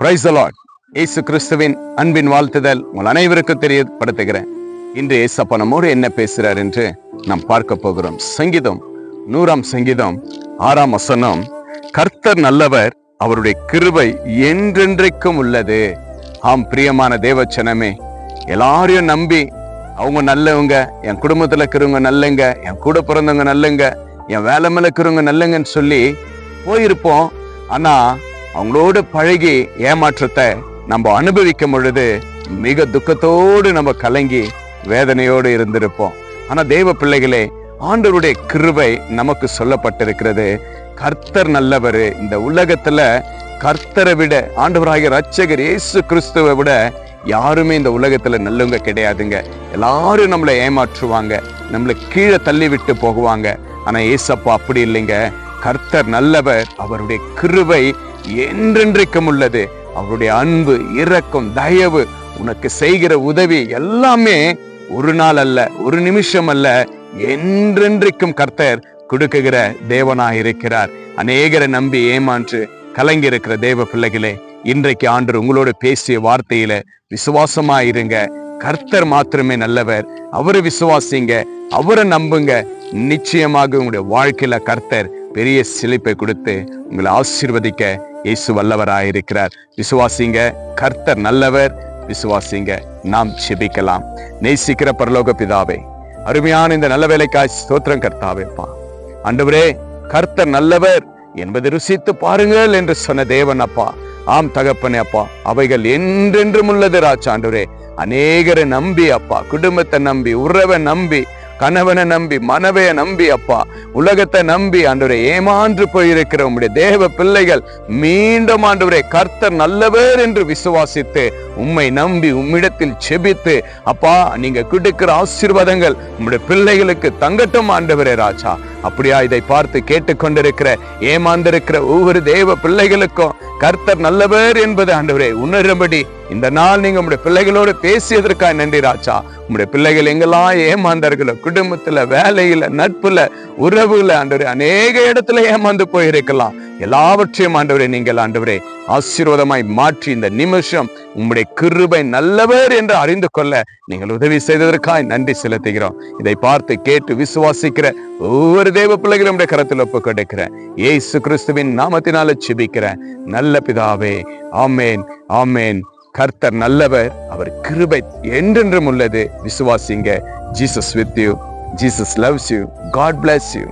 Price allot இயேசு கிறிஸ்துவின் அன்பின் வாழ்த்துதல் உங்கள் அனைவருக்கும் தெரியப்படுத்துகிறேன். இன்று ஏசப்பா நம்மோடு என்ன பேசுகிறார் என்று நாம் பார்க்க போகிறோம். சங்கீதம் நூறாம் சங்கீதம் ஆறாம் வசனம். கர்த்தர் நல்லவர் அவருடைய கிருபை என்றென்றைக்கும் உள்ளது. ஆம் பிரியமான தேவச்சனமே எல்லாரையும் நம்பி அவங்க நல்லவங்க என் குடும்பத்தில் இருக்கிறவங்க நல்லங்க என் கூட பிறந்தவங்க நல்லங்க என் வேலை மேல இருக்கிறவங்க நல்லங்கன்னு சொல்லி போயிருப்போம். ஆனால் அவங்களோட பழகி ஏமாற்றத்தை நம்ம அனுபவிக்கும் பொழுது மிக துக்கத்தோடு நம்ம கலங்கி வேதனையோடு இருந்திருப்போம். ஆனா தேவ பிள்ளைகளே ஆண்டவருடைய கிருவை நமக்கு சொல்லப்பட்டிருக்கிறது. கர்த்தர் நல்லவர். இந்த உலகத்துல கர்த்தரை விட ஆண்டவராகிய ரட்சகர் இயேசு கிறிஸ்துவை விட யாருமே இந்த உலகத்துல நல்லவங்க கிடையாதுங்க. எல்லாரும் நம்மளை ஏமாற்றுவாங்க. நம்மளை கீழே தள்ளி விட்டு போகுவாங்க. ஆனா ஏசப்பா அப்படி இல்லைங்க. கர்த்தர் நல்லவர். அவருடைய கிருவை என்றென்றைக்கும் உள்ளது அவருடைய அன்பு இரக்கம் தயவு உனக்கு செய்கிற உதவி எல்லாமே ஒரு நாள் அல்ல ஒரு நிமிஷம் அல்ல என்றென்றைக்கும் கர்த்தர் கொடுக்குகிற தேவனாய் இருக்கிறார் அநேகரை நம்பி ஏமாற்று கலங்கி இருக்கிற தேவ பிள்ளைகளே இன்றைக்கு ஆண்டு உங்களோட பேசிய வார்த்தையில விசுவாசமா இருங்க கர்த்தர் மாத்திரமே நல்லவர் அவரை விசுவாசிங்க அவரை நம்புங்க. நிச்சயமாக உங்களுடைய வாழ்க்கையில கர்த்தர் பெரிய சிலிப்பை கொடுத்து உங்களை ஆசீர்வதிக்க இயேசு வல்லவராயிருக்கிறார். விசுவாசிங்க கர்த்தர் நல்லவர். விசுவாசிங்க நாம் செபிக்கலாம் நேசிக்கிற பரலோக பிதாவே அருமையான இந்த நல்ல வேலைக்காய் ஸ்தோத்திரம் கர்த்தாவேப்பா. ஆண்டவரே கர்த்தர் நல்லவர். என்பதை ருசித்து பாருங்கள் என்று சொன்ன தேவன் அப்பா. ஆம் தகப்பனே அப்பா அவைகள் என்றென்றும் உள்ளது ராச்சாண்டவரே அநேகரை நம்பி அப்பா குடும்பத்தை நம்பி உறவை நம்பி கணவனை நம்பி மனைவையை நம்பி அப்பா உலகத்தை நம்பி ஆண்டவரை ஏமாந்து போயிருக்கிற உம்முடைய தேவ பிள்ளைகள் மீண்டும் ஆண்டவரே கர்த்தர் நல்லவர் என்று விசுவாசித்து உம்மை நம்பி உம்மிடத்தில் செபித்து அப்பா நீங்க கொடுக்கிற ஆசீர்வாதங்கள் உம்முடைய பிள்ளைகளுக்கு தங்கட்டும் ஆண்டவரே ராஜா. அப்படியா இதை பார்த்து கேட்டுக்கொண்டிருக்கிற ஏமாந்திருக்கிற ஒவ்வொரு தேவ பிள்ளைகளுக்கும் கர்த்தர் நல்லவர் என்பது ஆண்டவரே உணரும்படி இந்த நாள் நீங்க உங்களுடைய பிள்ளைகளோடு பேசியதற்காக நன்றி ராஜா. உங்களுடைய பிள்ளைகள் எங்கெல்லாம் ஏமாந்தார்களோ குடும்பத்துல வேலையில நட்புல உறவுல ஆண்டவரே அநேக இடத்துல ஏமாந்து போயிருக்கலாம். எல்லாவற்றையும் ஆண்டவரே நீங்கள் ஆண்டவரே ஆசீர்வாதமாய் மாற்றி இந்த நிமிஷம் உம்முடைய கிருபை நல்லவர் என்று அறிந்து கொள்ள நீங்கள் உதவி செய்ததற்காய் நன்றி செலுத்துகிறோம். இதை பார்த்து கேட்டு விசுவாசிக்கிற ஒவ்வொரு தேவ பிள்ளைகளும் உடைய கரத்தில் ஒப்பு கொடுக்கிறேன். ஏசு கிறிஸ்துவின் நாமத்தினால சிபிக்கிறேன் நல்ல பிதாவே ஆமேன் ஆமேன். கர்த்தர் நல்லவர் அவர் கிருபை என்றென்றும் உள்ளது. விசுவாசிங்க. Jesus with you Jesus loves you God bless you